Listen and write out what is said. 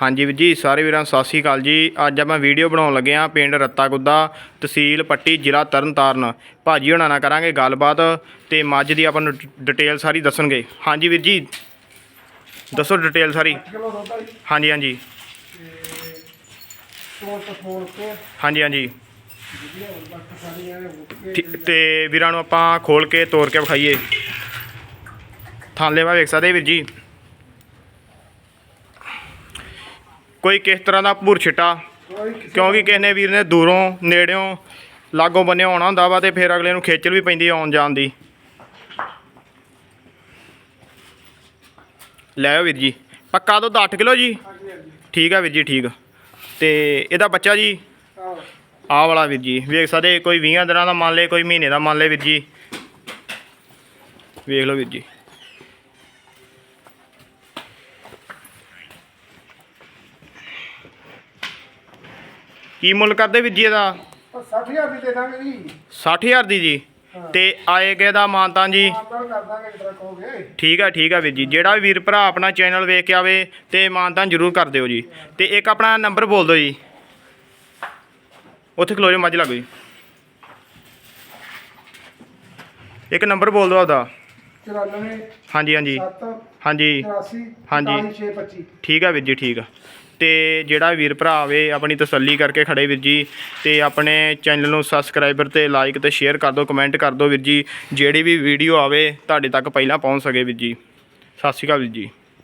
ਹਾਂਜੀ ਵੀਰ ਜੀ ਸਾਰੇ ਵੀਰਾਂ ਸਤਿ ਸ਼੍ਰੀ ਅਕਾਲ ਜੀ। ਅੱਜ ਆਪਾਂ ਵੀਡੀਓ ਬਣਾਉਣ ਲੱਗੇ ਆ ਪਿੰਡ ਰੱਤਾ ਗੁੱਦਾ ਤਹਿਸੀਲ ਪੱਟੀ ਜ਼ਿਲ੍ਹਾ ਤਰਨਤਾਰਨ। ਭਾਜੀ ਹੋਣਾ ਨਾਲ ਕਰਾਂਗੇ ਗੱਲਬਾਤ ਤੇ ਮੱਝ ਦੀ ਆਪਾਂ ਨੂੰ ਡਿਟੇਲ ਸਾਰੀ ਦੱਸਣਗੇ। ਹਾਂਜੀ ਵੀਰ ਜੀ ਦੱਸੋ ਡਿਟੇਲ ਸਾਰੀ। ਹਾਂਜੀ ਹਾਂਜੀ। ਹਾਂਜੀ ਹਾਂਜੀ। ਤੇ ਵੀਰਾਂ ਨੂੰ ਆਪਾਂ ਖੋਲ ਕੇ ਤੋੜ ਕੇ ਵਿਖਾਈਏ। ਥਾਂਲੇ ਵਾ ਵੇਖ ਸਕਦੇ ਵੀਰ ਜੀ? ਕੋਈ ਕਿਸ ਤਰ੍ਹਾਂ ਦਾ ਭੁਰ ਛਿੱਟਾ? ਕਿਉਂਕਿ ਕਿਸੇ ਨੇ ਵੀਰ ਨੇ ਦੂਰੋਂ, ਨੇੜਿਓਂ, ਲਾਗੋਂ ਬੰਨੇ ਆਉਣਾ ਹੁੰਦਾ ਵਾ ਤੇ ਫਿਰ ਅਗਲੇ ਨੂੰ ਖੇਚਲ ਵੀ ਪੈਂਦੀ ਆਉਣ ਜਾਣ ਦੀ। ਲੈ ਵੀਰ ਜੀ। ਪੱਕਾ ਦੁੱਧ 8 ਕਿਲੋ ਜੀ? ਠੀਕ ਆ ਵੀਰ ਜੀ, ਠੀਕ। ਤੇ ਇਹਦਾ ਬੱਚਾ ਜੀ? ਆਹ ਵਾਲਾ ਵੀਰ ਜੀ। ਵੇਖ ਸਕਦੇ, ਕੋਈ 20 ਦਿਨਾਂ ਦਾ ਮੰਨ ਲਏ, ਕੋਈ ਮਹੀਨੇ ਦਾ ਮੰਨ ਲੇ ਵੀਰ ਜੀ। ਵੇਖ ਲਓ ਵੀਰ ਜੀ। ਕੀ ਮੁੱਲ ਕਰਦੇ ਵੀਰ ਜੀ ਇਹਦਾ? ਉਹ 60000 ਦੀ ਦੇ ਦਾਂਗੇ ਜੀ। 60000 ਦੀ ਜੀ। ਤੇ ਆਏਗੇ ਦਾ ਮਾਨਤਾਂ ਜੀ? ਠੀਕ ਆ ਠੀਕ ਆ ਵੀਰ ਜੀ। ਜਿਹੜਾ ਵੀ ਵੀਰ ਭਰਾ ਆਪਣਾ ਚੈਨਲ ਵੇਖ ਕੇ ਆਵੇ ਤੇ ਮਾਨਤਾਂ ਜ਼ਰੂਰ ਕਰ ਦਿਓ ਜੀ। ਤੇ ਇੱਕ ਆਪਣਾ ਨੰਬਰ ਬੋਲ ਦਿਓ ਜੀ। ਉੱਥੇ ਖਲੋ ਜਾਓ ਮੱਝ ਲੱਗੋ ਜੀ ਇੱਕ ਨੰਬਰ ਬੋਲ ਦਿਓ ਆਪਦਾ। 94 ਹਾਂਜੀ ਹਾਂਜੀ। 7 ਹਾਂਜੀ। 83 ਹਾਂਜੀ। 625 ਠੀਕ ਆ ਵੀਰ ਜੀ ਠੀਕ ਆ। ਤੇ ਜਿਹੜਾ ਵੀਰ ਭਰਾ ਆਵੇ, ਆਪਣੀ ਤਸੱਲੀ ਕਰਕੇ ਖੜੇ ਵੀਰ ਜੀ ਤੇ ਆਪਣੇ ਚੈਨਲ ਨੂੰ ਸਬਸਕ੍ਰਾਈਬਰ ਤੇ ਲਾਈਕ ਤੇ ਸ਼ੇਅਰ ਕਰ ਦਿਓ ਕਮੈਂਟ ਕਰ ਦਿਓ ਵੀਰ ਜੀ। ਜਿਹੜੀ ਵੀ ਵੀਡੀਓ ਆਵੇ, ਤੁਹਾਡੇ ਤੱਕ ਪਹਿਲਾਂ ਪਹੁੰਚ ਸਕੇ ਵੀਰ ਜੀ। ਸਤਿ ਸ਼੍ਰੀ ਅਕਾਲ ਵੀਰ ਜੀ।